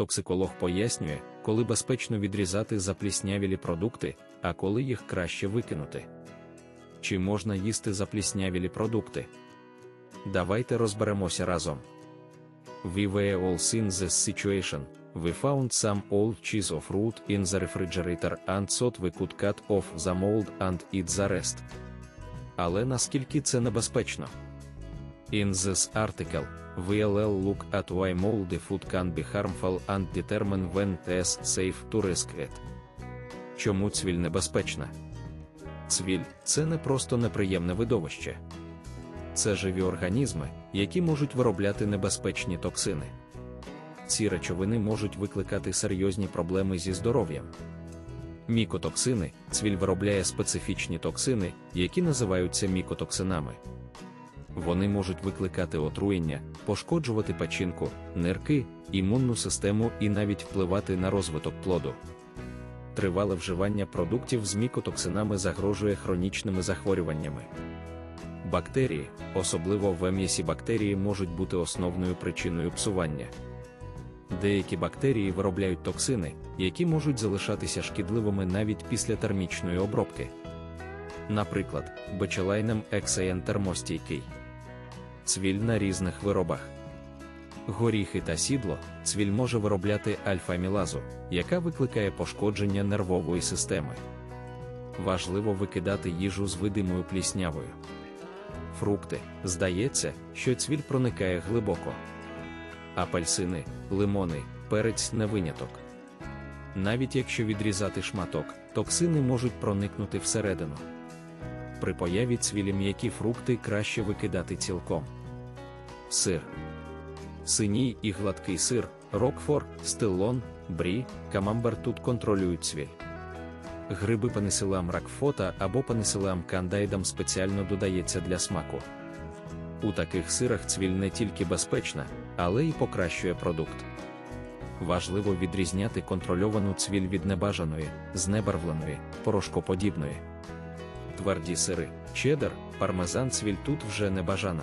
Токсиколог пояснює, коли безпечно відрізати запліснявілі продукти, а коли їх краще викинути. Чи можна їсти запліснявілі продукти? Давайте розберемося разом. We were all seen this situation. We found some old cheese of fruit in the refrigerator and thought we could cut off the mold and eat the rest. Але наскільки це небезпечно? In this article, we'll look at why moldy food can be harmful and determine when it is safe to risk it. Чому цвіль небезпечна? Цвіль це не просто неприємне видовище. Це живі організми, які можуть виробляти небезпечні токсини. Ці речовини можуть викликати серйозні проблеми зі здоров'ям. Мікотоксини цвіль виробляє специфічні токсини, які називаються мікотоксинами. Вони можуть викликати отруєння, пошкоджувати печінку, нирки, імунну систему і навіть впливати на розвиток плоду. Тривале вживання продуктів з мікотоксинами загрожує хронічними захворюваннями. Бактерії, особливо в м'ясі бактерії, можуть бути основною причиною псування. Деякі бактерії виробляють токсини, які можуть залишатися шкідливими навіть після термічної обробки. Наприклад, бечелайнем ексаєн термостійкий. Цвіль на різних виробах. Горіхи та сідло, цвіль може виробляти альфа-мілазу, яка викликає пошкодження нервової системи. Важливо викидати їжу з видимою пліснявою. Фрукти, здається, що цвіль проникає глибоко. Апельсини, лимони, перець не виняток. Навіть якщо відрізати шматок, токсини можуть проникнути всередину. При появі цвілі м'які фрукти краще викидати цілком. Сир. Синій і гладкий сир, рокфор, стиллон, брі, камамбер тут контролюють цвіль. Гриби пенесилам ракфота або пенесилам кандайдам спеціально додається для смаку. У таких сирах цвіль не тільки безпечна, але й покращує продукт. Важливо відрізняти контрольовану цвіль від небажаної, знебарвленої, порошкоподібної. Тверді сири, чеддер, пармезан цвіль тут вже не бажана.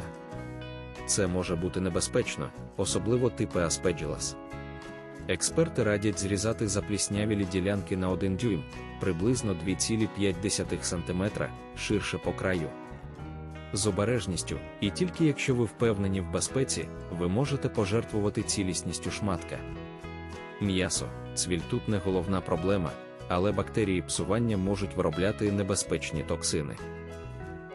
Це може бути небезпечно, особливо типи аспеджілас. Експерти радять зрізати запліснявілі ділянки на 1 дюйм, приблизно 2,5 см, ширше по краю. З обережністю, і тільки якщо ви впевнені в безпеці, ви можете пожертвувати цілісністю шматка. М'ясо, цвіль тут не головна проблема, але бактерії псування можуть виробляти небезпечні токсини.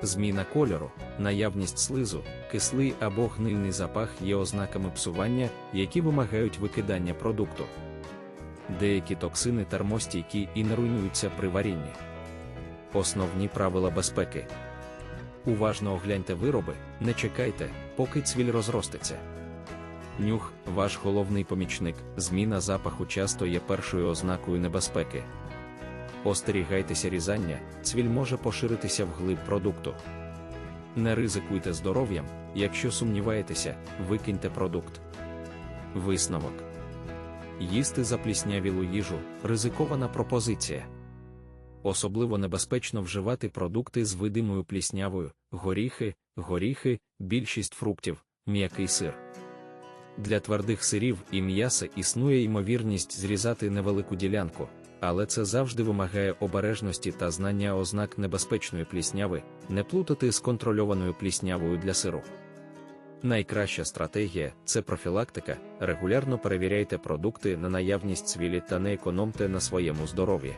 Зміна кольору, наявність слизу, кислий або гнильний запах є ознаками псування, які вимагають викидання продукту. Деякі токсини термостійкі і не руйнуються при варінні. Основні правила безпеки. Уважно огляньте вироби, не чекайте, поки цвіль розростеться. Нюх, ваш головний помічник, зміна запаху часто є першою ознакою небезпеки. Остерігайтеся різання, цвіль може поширитися вглиб продукту. Не ризикуйте здоров'ям, якщо сумніваєтеся, викиньте продукт. Висновок. Їсти запліснявілу їжу ризикована пропозиція. Особливо небезпечно вживати продукти з видимою пліснявою, горіхи, горіхи, більшість фруктів, м'який сир. Для твердих сирів і м'яса існує ймовірність зрізати невелику ділянку, але це завжди вимагає обережності та знання ознак небезпечної плісняви, не плутати з контрольованою пліснявою для сиру. Найкраща стратегія це профілактика. Регулярно перевіряйте продукти на наявність цвілі та не економте на своєму здоров'ї.